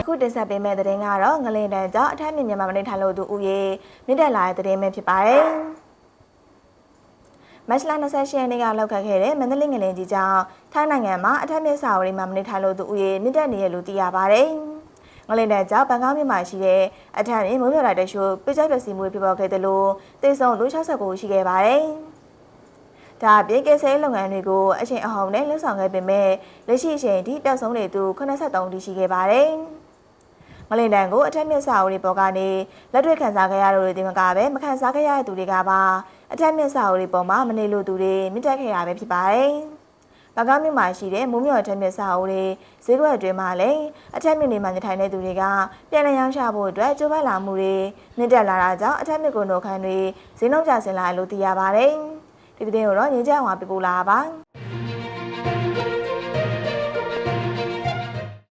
အခုတင်ဆက်ပေးမယ့်သတင်းကတော့ငလင်တန်ကြောင့်အထက်မြင့်မြန်မာမနေထိုင်လို့သူဦးရေမြင့်တက်လာတဲ့သတင်းပဲဖြစ်ပါတယ်မတ်လ28ရက်နေ့ကလောက်ခတ်ခဲ့တဲ့မန္တလေးငလင်ကြီးကြောင့်ထိုင်းနိုင်ငံမှာအထက်မြင့်စာဝရီမှာမနေထိုင်လို့သူဦးရေမြင့်တက်နေရလို့သိရပါတယ်ငလင်တန်ကြောင့်ဘန်ကောက်မြို့မှာရှိတဲ့အထက်မြင့်မိုးမြလာတဲ့ရှိုးပြကြပစီမှုဖြစ်ပေါ်ခဲ့တယ်လို့သိဆုံးလူ69ရှိခဲ့ပါတယ်ဒါအပြင်ကယ်ဆယ်ရေးလုပ်ငန်းတွေကိုအချိန်အဟောင်းနဲ့လှုပ်ဆောင်ခဲ့ပေမဲ့လက်ရှိအချိန်ထိပျောက်ဆုံးနေသူ83တိရှိခဲ့ပါတယ်။ မလင်တန်ကိုအထက်မြင့်စာအုပ်တွေပေါ်ကနေလက်တွေ့ခံစားခဲ့ရတဲ့သူတွေမကပဲမခံစားခဲ့ရတဲ့သူတွေကပါအထက်မြင့်စာအုပ်တွေပေါ်မှာမနေလို့သူတွေမြင့်တက်ခဲ့ရပဲဖြစ်ပါတယ်။ဘကားမြို့မှာရှိတဲ့မိုးမြော်အထက်မြင့်စာအုပ်တွေဈေးကွက်အတွင်းမှာလည်းအထက်မြင့်တွေမှာနေထိုင်တဲ့သူတွေကပြန်လည်ရောင်းချဖို့အတွက်ကြိုးပမ်းလာမှုတွေမြင့်တက်လာတာကြောင့်အထက်မြင့်ကုန်တို့ခန်းတွေဈေးနှုန်းကျဆင်းလာလို့သိရပါတယ်။ဒီသတင်းကိုတော့ငင်းကြအောင်ပြပို့လာပါ